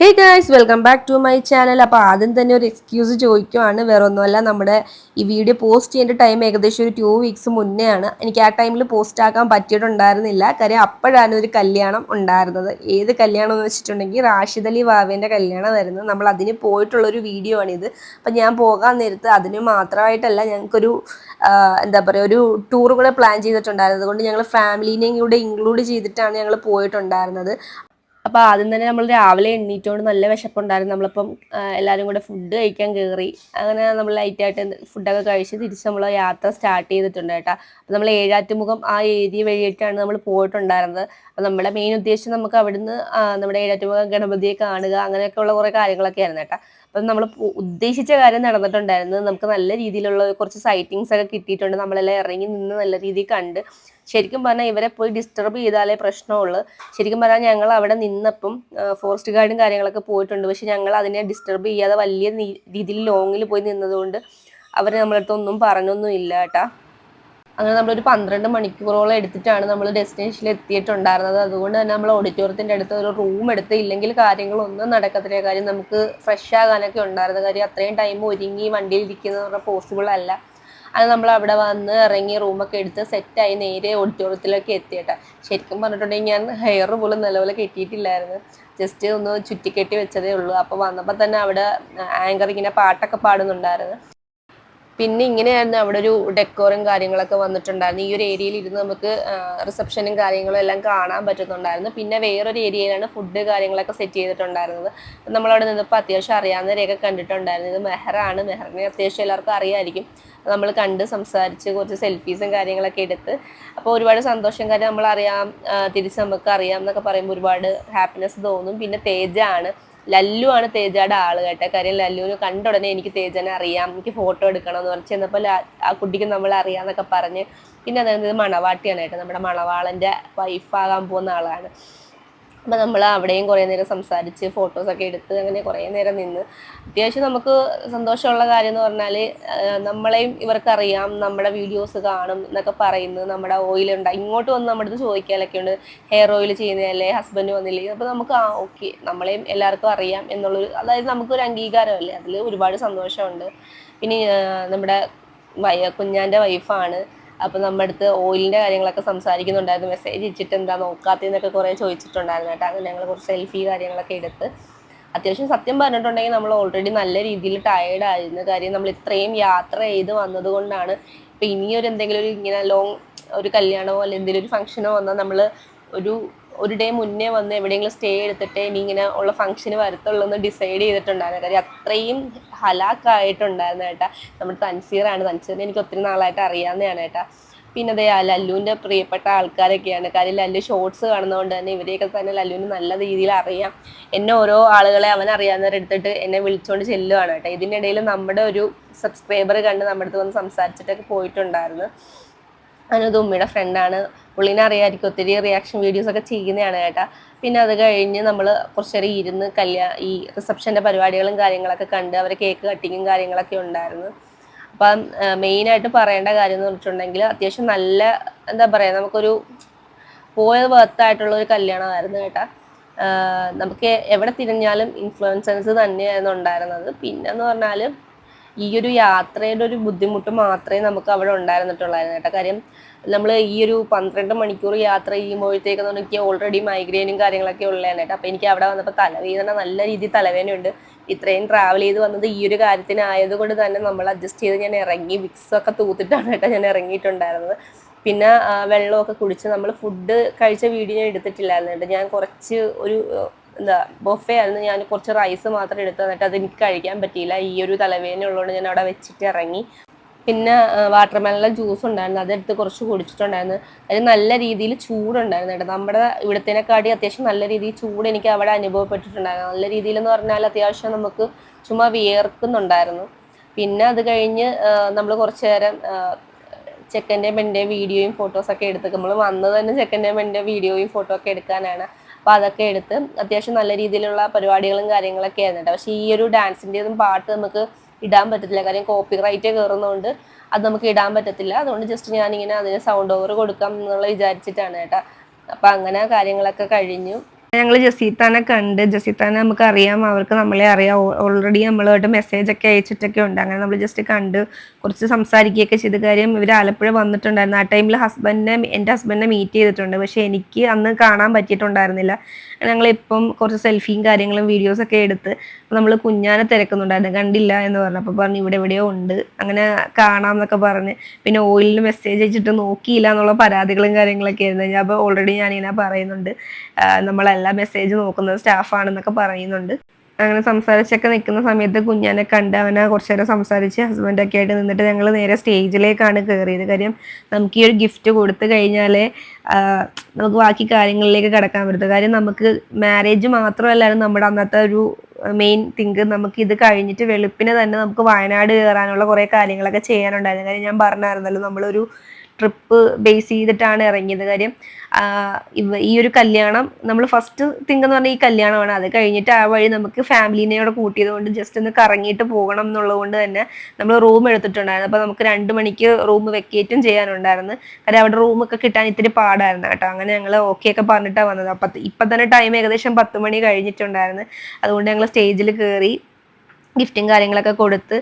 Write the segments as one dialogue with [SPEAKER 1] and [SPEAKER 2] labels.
[SPEAKER 1] Hey guys welcome back to my channel അപ്പോൾ ആദ്യം തന്നെ ഒരു എക്സ്ക്യൂസ് ചോദിക്കുവാണ്. വേറെ ഒന്നുമല്ല നമ്മുടെ ഈ വീഡിയോ പോസ്റ്റ് ചെയ്യേണ്ട ടൈം ഏകദേശം ഒരു ടു വീക്സ് മുന്നേ ആണ് എനിക്ക് ആ ടൈമിൽ പോസ്റ്റ് ആക്കാൻ പറ്റിയിട്ടുണ്ടായിരുന്നില്ല. കാര്യം അപ്പോഴാണ് ഒരു കല്യാണം ഉണ്ടായിരുന്നത്. ഏത് കല്യാണം എന്ന് വെച്ചിട്ടുണ്ടെങ്കിൽ റാഷിദ് അലി വാവേന്റെ കല്യാണമായിരുന്നു. നമ്മൾ അതിന് പോയിട്ടുള്ളൊരു വീഡിയോ ആണിത്. അപ്പം ഞാൻ പോകാൻ നേരത്ത് അതിന് മാത്രമായിട്ടല്ല ഞങ്ങൾക്കൊരു എന്താ പറയുക ഒരു ടൂർ കൂടെ പ്ലാൻ ചെയ്തിട്ടുണ്ടായിരുന്നത്. അതുകൊണ്ട് ഞങ്ങൾ ഫാമിലീനെയും കൂടെ ഇൻക്ലൂഡ് ചെയ്തിട്ടാണ് ഞങ്ങൾ പോയിട്ടുണ്ടായിരുന്നത്. അപ്പോൾ ആദ്യം തന്നെ നമ്മൾ രാവിലെ എണ്ണീറ്റോണ്ട് നല്ല വിശപ്പുണ്ടായിരുന്നു. നമ്മളിപ്പം എല്ലാവരും കൂടെ ഫുഡ് കഴിക്കാൻ കയറി അങ്ങനെ നമ്മൾ ലൈറ്റായിട്ട് ഫുഡൊക്കെ കഴിച്ച് തിരിച്ച് നമ്മൾ യാത്ര സ്റ്റാർട്ട് ചെയ്തിട്ടുണ്ട് കേട്ടോ. അപ്പോൾ നമ്മൾ ഏഴാറ്റുമുഖം ആ ഏരിയ വഴിയായിട്ടാണ് നമ്മൾ പോയിട്ടുണ്ടായിരുന്നത്. അപ്പോൾ നമ്മുടെ മെയിൻ ഉദ്ദേശം നമുക്ക് അവിടുന്ന് നമ്മുടെ ഏഴാറ്റുമുഖം ഗണപതിയെ കാണുക അങ്ങനെയൊക്കെയുള്ള കുറേ കാര്യങ്ങളൊക്കെ ആയിരുന്നു കേട്ടോ. അപ്പം നമ്മൾ ഉദ്ദേശിച്ച കാര്യം നടന്നിട്ടുണ്ടായിരുന്നു. നമുക്ക് നല്ല രീതിയിലുള്ള കുറച്ച് സൈറ്റിങ്സ് ഒക്കെ കിട്ടിയിട്ടുണ്ട്. നമ്മളെല്ലാം ഇറങ്ങി നിന്ന് നല്ല രീതിയിൽ കണ്ട്. ശരിക്കും പറഞ്ഞാൽ ഇവരെ പോയി ഡിസ്റ്റർബ് ചെയ്താലേ പ്രശ്നമുള്ളൂ. ശരിക്കും പറഞ്ഞാൽ ഞങ്ങൾ അവിടെ നിന്നപ്പം ഫോറസ്റ്റ് ഗാർഡും കാര്യങ്ങളൊക്കെ പോയിട്ടുണ്ട്. പക്ഷെ ഞങ്ങൾ അതിനെ ഡിസ്റ്റർബ് ചെയ്യാതെ വലിയ രീതിയിൽ ലോങ്ങിൽ പോയി നിന്നതുകൊണ്ട് അവർ നമ്മളടുത്തൊന്നും പറഞ്ഞൊന്നും ഇല്ല കേട്ടാ. അങ്ങനെ നമ്മളൊരു പന്ത്രണ്ട് മണിക്കൂറോളം എടുത്തിട്ടാണ് നമ്മൾ ഡെസ്റ്റിനേഷനിൽ എത്തിയിട്ടുണ്ടായിരുന്നത്. അതുകൊണ്ട് തന്നെ നമ്മൾ ഓഡിറ്റോറിയത്തിന്റെ അടുത്ത് ഒരു റൂം എടുത്ത് ഇല്ലെങ്കിൽ കാര്യങ്ങളൊന്നും നടക്കത്തില്ല. കാര്യം നമുക്ക് ഫ്രഷ് ആകാനൊക്കെ ഉണ്ടായിരുന്ന. കാര്യം അത്രയും ടൈം ഒരുങ്ങി വണ്ടിയിൽ ഇരിക്കുന്നത് പോസിബിൾ അല്ല. അത് നമ്മൾ അവിടെ വന്ന് ഇറങ്ങി റൂമൊക്കെ എടുത്ത് സെറ്റായി നേരെ ഓഡിറ്റോറിയത്തിലൊക്കെ എത്തിയിട്ടാ. ശരിക്കും പറഞ്ഞിട്ടുണ്ടെങ്കിൽ ഞാൻ ഹെയർ പോലും നല്ലപോലെ കെട്ടിയിട്ടില്ലായിരുന്നു. ജസ്റ്റ് ഒന്ന് ചുറ്റിക്കെട്ടി വെച്ചതേ ഉള്ളൂ. അപ്പോൾ വന്നപ്പോൾ തന്നെ അവിടെ ആങ്കർ ഇങ്ങനെ പാട്ടൊക്കെ പാടുന്നുണ്ടായിരുന്നു. പിന്നെ ഇങ്ങനെയായിരുന്നു അവിടെ ഒരു ഡെക്കോറും കാര്യങ്ങളൊക്കെ വന്നിട്ടുണ്ടായിരുന്നു. ഈ ഒരു ഏരിയയിൽ ഇരുന്ന് നമുക്ക് റിസപ്ഷനും കാര്യങ്ങളും എല്ലാം കാണാൻ പറ്റുന്നുണ്ടായിരുന്നു. പിന്നെ വേറൊരു ഏരിയയിലാണ് ഫുഡ് കാര്യങ്ങളൊക്കെ സെറ്റ് ചെയ്തിട്ടുണ്ടായിരുന്നത്. നമ്മളവിടെ നിന്നപ്പോൾ അത്യാവശ്യം അറിയാവുന്നവരെയൊക്കെ കണ്ടിട്ടുണ്ടായിരുന്നു. ഇത് മെഹറാണ്. മെഹറിനെ അത്യാവശ്യം എല്ലാവർക്കും അറിയാമായിരിക്കും നമ്മൾ കണ്ട് സംസാരിച്ച് കുറച്ച് സെൽഫീസും കാര്യങ്ങളൊക്കെ എടുത്ത് അപ്പോൾ ഒരുപാട് സന്തോഷം കാര്യം നമ്മളറിയാം തിരിച്ച് നമുക്ക് അറിയാം എന്നൊക്കെ പറയുമ്പോൾ ഒരുപാട് ഹാപ്പിനെസ് തോന്നും. പിന്നെ തേജാണ്. ലല്ലു ആണ് തേജയുടെ ആൾ കേട്ടോ. കാര്യം ലല്ലുവിന് കണ്ട ഉടനെ എനിക്ക് തേജനെ അറിയാം എനിക്ക് ഫോട്ടോ എടുക്കണം എന്ന് പറഞ്ഞ് ചെന്നപ്പോൾ ആ കുട്ടിക്ക് നമ്മൾ അറിയാമെന്നൊക്കെ പറഞ്ഞ്. പിന്നെ അതായത് മണവാട്ടിയാണ് കേട്ടോ നമ്മുടെ മണവാളന്റെ വൈഫാകാൻ പോകുന്ന ആളാണ്. അപ്പം നമ്മൾ അവിടെയും കുറേ നേരം സംസാരിച്ച് ഫോട്ടോസൊക്കെ എടുത്ത് അങ്ങനെ കുറേ നേരം നിന്ന്. അത്യാവശ്യം നമുക്ക് സന്തോഷമുള്ള കാര്യം എന്ന് പറഞ്ഞാൽ നമ്മളെയും ഇവർക്കറിയാം നമ്മുടെ വീഡിയോസ് കാണും എന്നൊക്കെ പറയുന്നു നമ്മുടെ ഓയിൽ ഉണ്ട്. ഇങ്ങോട്ട് വന്ന് നമ്മുടെ അടുത്ത് ചോദിക്കാനൊക്കെ ഉണ്ട്. ഹെയർ ഓയിൽ ചെയ്യുന്നതല്ലേ ഹസ്ബൻഡ് വന്നില്ലേ? അപ്പോൾ നമുക്ക് ആ ഓക്കെ നമ്മളെയും എല്ലാവർക്കും അറിയാം എന്നുള്ളൊരു അതായത് നമുക്കൊരു അംഗീകാരമല്ലേ? അതിൽ ഒരുപാട് സന്തോഷമുണ്ട്. പിന്നെ നമ്മുടെ വയ കുഞ്ഞാന്റെ വൈഫാണ് അപ്പോൾ നമ്മുടെ അടുത്ത് ഓയിലിന്റെ കാര്യങ്ങളൊക്കെ സംസാരിക്കുന്നുണ്ടായിരുന്നു. മെസ്സേജ് ഇച്ചിട്ട് എന്താ നോക്കാത്തതെന്നൊക്കെ കുറേ ചോദിച്ചിട്ടുണ്ടായിരുന്നു കേട്ടോ. അങ്ങനെ ഞങ്ങൾ കുറച്ച് സെൽഫി കാര്യങ്ങളൊക്കെ എടുത്ത്. അത്യാവശ്യം സത്യം പറഞ്ഞിട്ടുണ്ടെങ്കിൽ നമ്മൾ ഓൾറെഡി നല്ല രീതിയിൽ ടയേർഡ് ആയിരുന്നു. കാര്യം നമ്മൾ ഇത്രയും യാത്ര ചെയ്ത് വന്നതുകൊണ്ടാണ് ഇപ്പം ഇനിയൊരു എന്തെങ്കിലും ഒരു ഇങ്ങനെ ലോങ് ഒരു കല്യാണമോ അല്ലെങ്കിൽ എന്തെങ്കിലും ഒരു ഫംഗ്ഷനോ വന്നാൽ നമ്മൾ ഒരു ഒരു ഡേ മുന്നേ വന്ന് എവിടെയെങ്കിലും സ്റ്റേ എടുത്തിട്ട് ഇനി ഇങ്ങനെ ഉള്ള ഫംഗ്ഷന് വരത്തുള്ളൂ എന്ന് ഡിസൈഡ് ചെയ്തിട്ടുണ്ടായിരുന്നു കാര്യം അത്രയും ഹലാക്കായിട്ടുണ്ടായിരുന്നു ഏട്ടാ. നമ്മുടെ തൻസീറാണ്. തൻസീറിനെ എനിക്ക് ഒത്തിരി നാളായിട്ട് അറിയാവുന്നതാണ് ഏട്ടാ. പിന്നെ അതേ ലല്ലുവിന്റെ പ്രിയപ്പെട്ട ആൾക്കാരൊക്കെയാണ്. കാര്യം ലല്ലു ഷോർട്സ് കാണുന്നതുകൊണ്ട് തന്നെ ഇവരെയൊക്കെ തന്നെ ലല്ലുവിന് നല്ല രീതിയിൽ അറിയാം. എന്നെ ഓരോ ആളുകളെ അവൻ അറിയാവുന്നവരെടുത്തിട്ട് എന്നെ വിളിച്ചുകൊണ്ട് ചെല്ലുവാണ് കേട്ടോ ഇതിനിടയിൽ നമ്മുടെ ഒരു സബ്സ്ക്രൈബർ കണ്ട് നമ്മുടെ അടുത്ത് വന്ന് സംസാരിച്ചിട്ടൊക്കെ പോയിട്ടുണ്ടായിരുന്നു. അനുത് ഉമ്മയുടെ ഫ്രണ്ടാണ് പുള്ളിനെ അറിയാമായിരിക്കും ഒത്തിരി റിയാക്ഷൻ വീഡിയോസ് ഒക്കെ ചെയ്യുന്നതാണ് കേട്ടാ. പിന്നെ അത് കഴിഞ്ഞ് നമ്മൾ കുറച്ച് നേരം ഇരുന്ന് കല്യാ ഈ റിസപ്ഷന്റെ പരിപാടികളും കാര്യങ്ങളൊക്കെ കണ്ട് അവരെ കേക്ക് കട്ടിങ്ങും കാര്യങ്ങളൊക്കെ ഉണ്ടായിരുന്നു. അപ്പം മെയിനായിട്ട് പറയേണ്ട കാര്യം എന്ന് പറഞ്ഞിട്ടുണ്ടെങ്കിൽ അത്യാവശ്യം നല്ല എന്താ പറയുക നമുക്കൊരു പോയത് വർത്തായിട്ടുള്ള ഒരു കല്യാണമായിരുന്നു കേട്ടാ. നമുക്ക് എവിടെ തിരിഞ്ഞാലും ഇൻഫ്ലുവൻസൻസ് തന്നെയായിരുന്നു ഉണ്ടായിരുന്നത്. പിന്നെന്ന് പറഞ്ഞാൽ ഈ ഒരു യാത്രയുടെ ഒരു ബുദ്ധിമുട്ട് മാത്രമേ നമുക്ക് അവിടെ ഉണ്ടായിരുന്നിട്ടുള്ളായിരുന്നു കേട്ടോ. കാര്യം നമ്മൾ ഈ ഒരു പന്ത്രണ്ട് മണിക്കൂർ യാത്ര ചെയ്യുമ്പോഴത്തേക്കെന്ന് എനിക്ക് ഓൾറെഡി മൈഗ്രെയിനും കാര്യങ്ങളൊക്കെ ഉള്ളതാണ് കേട്ടോ. അപ്പോൾ എനിക്ക് അവിടെ വന്നപ്പോൾ തലവേദന നല്ല രീതിയിൽ തലവേദനയുണ്ട്. ഇത്രയും ട്രാവൽ ചെയ്ത് വന്നത് ഈ ഒരു കാര്യത്തിനായതുകൊണ്ട് തന്നെ നമ്മൾ അഡ്ജസ്റ്റ് ചെയ്ത് ഞാൻ ഇറങ്ങി വിക്സ് ഒക്കെ തൂത്തിട്ടാണ് കേട്ടോ ഞാൻ ഇറങ്ങിയിട്ടുണ്ടായിരുന്നത്. പിന്നെ വെള്ളമൊക്കെ കുടിച്ച് നമ്മൾ ഫുഡ് കഴിച്ച വീഡിയോ ഞാൻ എടുത്തിട്ടില്ലായിരുന്നു കേട്ടോ. ഞാൻ കുറച്ച് ഒരു എന്താ ബൊഫേ ആയിരുന്നു ഞാൻ കുറച്ച് റൈസ് മാത്രം എടുത്തു തന്നിട്ട് അത് എനിക്ക് കഴിക്കാൻ പറ്റിയില്ല. ഈ ഒരു തലവേദന ഉള്ളതുകൊണ്ട് ഞാൻ അവിടെ വെച്ചിട്ട് ഇറങ്ങി. പിന്നെ വാട്ടർമെലണിലെ ജ്യൂസ് ഉണ്ടായിരുന്നു. അതെടുത്ത് കുറച്ച് കുടിച്ചിട്ടുണ്ടായിരുന്നു അതിന് നല്ല രീതിയിൽ ചൂടുണ്ടായിരുന്നു കേട്ടോ. നമ്മുടെ ഇവിടത്തേനെക്കാട്ടി അത്യാവശ്യം നല്ല രീതിയിൽ ചൂട് എനിക്ക് അവിടെ അനുഭവപ്പെട്ടിട്ടുണ്ടായിരുന്നു. നല്ല രീതിയിൽ എന്ന് പറഞ്ഞാൽ അത്യാവശ്യം നമുക്ക് ചുമ്മാ വിയർക്കുന്നുണ്ടായിരുന്നു. പിന്നെ അത് കഴിഞ്ഞ് നമ്മൾ കുറച്ച് നേരം ചെക്കന്റെ പെണ്ണിന്റെ വീഡിയോയും ഫോട്ടോസൊക്കെ എടുത്ത് നമ്മൾ വന്നത് തന്നെ ചെക്കന്റെ പെണ്ണിന്റെ വീഡിയോയും ഫോട്ടോ ഒക്കെ എടുക്കാനാണ്. അപ്പോൾ അതൊക്കെ എടുത്ത് അത്യാവശ്യം നല്ല രീതിയിലുള്ള പരിപാടികളും കാര്യങ്ങളൊക്കെ ആയിരുന്നു പക്ഷേ ഈ ഒരു ഡാൻസിന്റെതും പാട്ട് നമുക്ക് ഇടാൻ പറ്റത്തില്ല. കാര്യം കോപ്പി റൈറ്റ് കയറുന്നതുകൊണ്ട് അത് നമുക്ക് ഇടാൻ പറ്റത്തില്ല. അതുകൊണ്ട് ജസ്റ്റ് ഞാനിങ്ങനെ അതിന് സൗണ്ട് ഓവർ കൊടുക്കാം എന്നുള്ള വിചാരിച്ചിട്ടാണ് കേട്ടോ. അപ്പൊ അങ്ങനെ കാര്യങ്ങളൊക്കെ കഴിഞ്ഞു. ഞങ്ങൾ ജസീത്താനെ കണ്ട് ജസീത്താനെ നമുക്ക് അറിയാം അവർക്ക് നമ്മളെ അറിയാം. ഓൾറെഡി നമ്മളുമായിട്ട് മെസ്സേജ് ഒക്കെ അയച്ചിട്ടൊക്കെ ഉണ്ട്. അങ്ങനെ നമ്മൾ ജസ്റ്റ് കണ്ട് കുറച്ച് സംസാരിക്കുകയൊക്കെ ചെയ്ത കാര്യം ഇവർ ആലപ്പുഴ വന്നിട്ടുണ്ടായിരുന്നു. ആ ടൈമിൽ ഹസ്ബൻഡിനെ എന്റെ ഹസ്ബൻഡിനെ മീറ്റ് ചെയ്തിട്ടുണ്ട്. പക്ഷേ എനിക്ക് അന്ന് കാണാൻ പറ്റിയിട്ടുണ്ടായിരുന്നില്ല. ഞങ്ങളിപ്പം കുറച്ച് സെൽഫിയും കാര്യങ്ങളും വീഡിയോസൊക്കെ എടുത്ത് നമ്മൾ കുഞ്ഞാനെ തിരക്കുന്നുണ്ടായിരുന്നു. കണ്ടില്ല എന്ന് പറഞ്ഞു. അപ്പോൾ പറഞ്ഞു ഇവിടെ എവിടെയോ ഉണ്ട്. അങ്ങനെ കാണാം എന്നൊക്കെ പറഞ്ഞ് പിന്നെ ഓയിലിന് മെസ്സേജ് അയച്ചിട്ട് നോക്കിയില്ല എന്നുള്ള പരാതികളും കാര്യങ്ങളൊക്കെ ആയിരുന്നു. അപ്പോൾ ഓൾറെഡി ഞാനിങ്ങനെ പറയുന്നുണ്ട്. നമ്മളെല്ലാം മെസ്സേജ് നോക്കുന്നത് സ്റ്റാഫാണെന്നൊക്കെ പറയുന്നുണ്ട്. അങ്ങനെ സംസാരിച്ചൊക്കെ നിൽക്കുന്ന സമയത്ത് കുഞ്ഞാനെ കണ്ട് അവനെ കുറച്ചു നേരം സംസാരിച്ച് ഹസ്ബൻഡൊക്കെ ആയിട്ട് നിന്നിട്ട് ഞങ്ങൾ നേരെ സ്റ്റേജിലേക്കാണ് കയറിയത് കാര്യം നമുക്ക് ഈ ഒരു ഗിഫ്റ്റ് കൊടുത്തു കഴിഞ്ഞാലേ നമുക്ക് ബാക്കി കാര്യങ്ങളിലേക്ക് കടക്കാൻ പറ്റും കാര്യം നമുക്ക് മാരേജ് മാത്രമല്ലായിരുന്നു നമ്മുടെ അന്നത്തെ ഒരു മെയിൻ തിങ്ക് നമുക്ക് ഇത് കഴിഞ്ഞിട്ട് വെളുപ്പിനെ തന്നെ നമുക്ക് വയനാട് കയറാനുള്ള കുറേ കാര്യങ്ങളൊക്കെ ചെയ്യാനുണ്ടായിരുന്നു. കാര്യം ഞാൻ പറഞ്ഞായിരുന്നല്ലോ നമ്മളൊരു ട്രിപ്പ് ബേസ് ചെയ്തിട്ടാണ് ഇറങ്ങിയത്. കാര്യം ഈ ഒരു കല്യാണം നമ്മൾ ഫസ്റ്റ് തിങ്ക് എന്ന് പറഞ്ഞാൽ ഈ കല്യാണമാണ്. അത് കഴിഞ്ഞിട്ട് ആ വഴി നമുക്ക് ഫാമിലിനെ കൂടെ കൂട്ടിയത് കൊണ്ട് ജസ്റ്റ് ഒന്ന് കറങ്ങിയിട്ട് പോകണം എന്നുള്ളത് കൊണ്ട് തന്നെ നമ്മൾ റൂം എടുത്തിട്ടുണ്ടായിരുന്നു. അപ്പോൾ നമുക്ക് രണ്ട് മണിക്ക് റൂം വെക്കേറ്റും ചെയ്യാനുണ്ടായിരുന്നു. കാര്യം അവിടെ റൂമൊക്കെ കിട്ടാൻ ഇത്തിരി പാടായിരുന്നു കേട്ടോ. അങ്ങനെ ഞങ്ങൾ ഓക്കെ ഒക്കെ പറഞ്ഞിട്ടാണ് വന്നത്. അപ്പം ഇപ്പം തന്നെ ടൈം ഏകദേശം പത്ത് മണി കഴിഞ്ഞിട്ടുണ്ടായിരുന്നു. അതുകൊണ്ട് ഞങ്ങൾ സ്റ്റേജിൽ കയറി ഗിഫ്റ്റും കാര്യങ്ങളൊക്കെ കൊടുത്ത്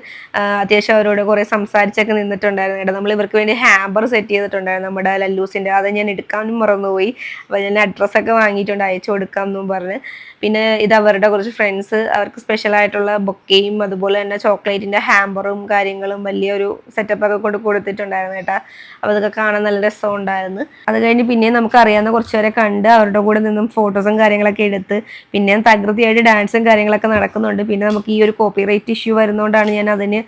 [SPEAKER 1] അത്യാവശ്യം അവരോട് കുറേ സംസാരിച്ചൊക്കെ നിന്നിട്ടുണ്ടായിരുന്നു. കേട്ടോ നമ്മൾ ഇവർക്ക് വേണ്ടി ഹാമ്പർ സെറ്റ് ചെയ്തിട്ടുണ്ടായിരുന്നു നമ്മുടെ ലല്ലൂസിന്റെ അത് ഞാൻ എടുക്കാനും മറന്നുപോയി. അപ്പോൾ ഞാൻ അഡ്രസ്സൊക്കെ വാങ്ങിയിട്ടുണ്ട് അയച്ചു കൊടുക്കാം എന്നും പറഞ്ഞ്. പിന്നെ ഇത് അവരുടെ കുറച്ച് ഫ്രണ്ട്സ് അവർക്ക് സ്പെഷ്യൽ ആയിട്ടുള്ള ബൊക്കയും അതുപോലെ തന്നെ ചോക്ലേറ്റിന്റെ ഹാമ്പറും കാര്യങ്ങളും വലിയൊരു സെറ്റപ്പൊക്കെ കൊണ്ട് കൊടുത്തിട്ടുണ്ടായിരുന്നു കേട്ടോ അപ്പോൾ അതൊക്കെ കാണാൻ നല്ല രസമുണ്ടായിരുന്നു. അത് കഴിഞ്ഞ് പിന്നെയും നമുക്ക് അറിയാവുന്ന കുറച്ചുപേരെ കണ്ട് അവരുടെ കൂടെ നിന്നും ഫോട്ടോസും കാര്യങ്ങളൊക്കെ എടുത്ത് പിന്നെയും തകൃതിയായിട്ട് ഡാൻസും കാര്യങ്ങളൊക്കെ നടക്കുന്നുണ്ട്. പിന്നെ നമുക്ക് ഈ ഒരു കോപ്പി റൈറ്റ് ഇഷ്യൂ വരുന്നതുകൊണ്ടാണ് ഞാൻ അതിന്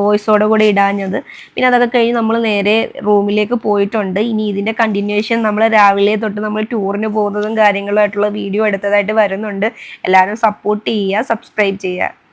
[SPEAKER 1] വോയിസോടെ കൂടെ ഇടാഞ്ഞത്. പിന്നെ അതൊക്കെ കഴിഞ്ഞ് നമ്മൾ നേരെ റൂമിലേക്ക് പോയിട്ടുണ്ട്. ഇനി ഇതിന്റെ കണ്ടിന്യൂഷൻ നമ്മൾ രാവിലെ തൊട്ട് നമ്മൾ ടൂറിന് പോകുന്നതും കാര്യങ്ങളുമായിട്ടുള്ള വീഡിയോ എടുത്തതായിട്ട് വരുന്നുണ്ട്. എല്ലാവരും സപ്പോർട്ട് ചെയ്യുക സബ്സ്ക്രൈബ് ചെയ്യുക.